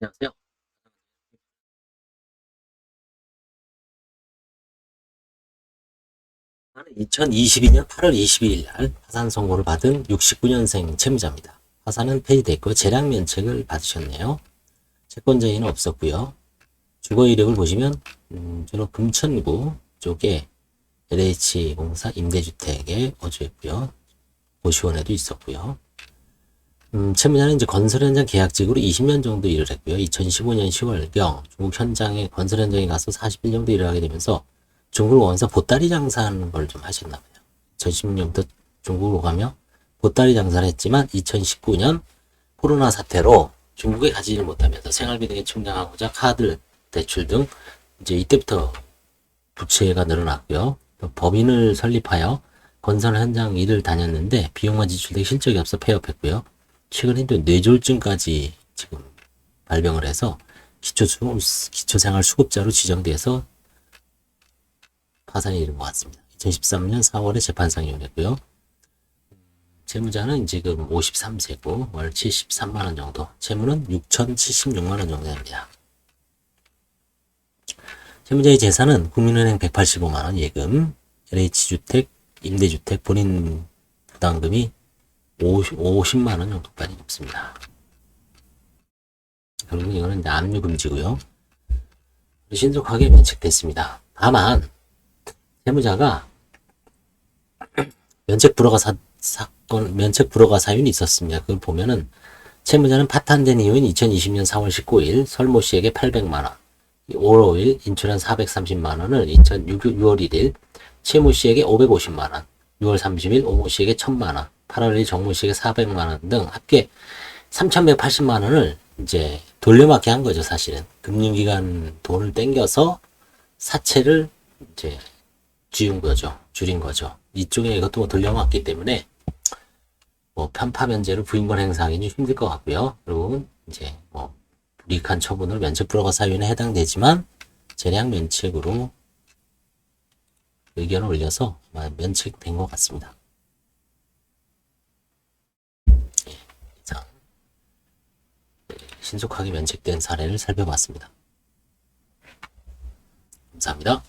안녕하세요. 2022년 8월 22일 날 파산 선고를 받은 69년생 채무자입니다. 파산은 폐지돼 있고 재량 면책을 받으셨네요. 채권자인은 없었고요. 주거 이력을 보시면 음, 주로 금천구 쪽에 LH공사 임대주택에 거주했고요. 고시원에도 있었고요. 음, 채무자는 이제 건설 현장 계약직으로 20년 정도 일을 했고요. 2015년 10월경 중국 현장에 건설 현장에 가서 40일 정도 일을 하게 되면서 중국 원서 보따리 장사하는 걸 좀 하셨나 봐요. 2016년부터 중국으로 가며 보따리 장사를 했지만 2019년 코로나 사태로 중국에 가지를 못하면서 생활비 등에 충당하고자 카드 대출 등 이제 이때부터 부채가 늘어났고요. 또 법인을 설립하여 건설 현장 일을 다녔는데 비용만 지출되기 실적이 없어 폐업했고요. 최근에 또 뇌졸중까지 지금 발병을 해서 기초수, 기초생활 수급자로 지정돼서 파산이 이른 것 같습니다. 2013년 4월에 재판상이 오랬고요. 채무자는 지금 53세고 월 73만 원 정도, 채무는 6,076만 원 정도 됩니다. 채무자의 재산은 국민은행 185만 원 예금, LH주택, 임대주택 본인 부담금이 50, 50만 원 정도까지 없습니다. 결국 이거는 압류 금지고요. 신속하게 면책됐습니다. 다만 채무자가 면책 불허가 사, 사건 면책 불허가 사유는 있었습니다. 그걸 보면은 채무자는 파탄된 이후인 2020년 4월 19일 설모 씨에게 800만 원, 5월 5일 인출한 430만 원을 2006 6월 1일 채무 씨에게 550만 원, 6월 30일 오모 씨에게 1000만 원, 8월 1일 정모 씨에게 400만 원 등 합계 3180만 원을 이제 돌려막기 한 거죠, 사실은. 금융기관 돈을 땡겨서 사채를 이제 지운 거죠. 줄인 거죠. 이쪽에 이것도 뭐 돌려막기 때문에 뭐 편파 면제로 부인권 행사하기 좀 힘들 것 같고요. 그리고 이제 뭐 불이익한 처분으로 면책 불허가 사유에 해당되지만 재량 면책으로 의견을 올려서 면책된 것 같습니다. 예, 이상 신속하게 면책된 사례를 살펴봤습니다. 감사합니다.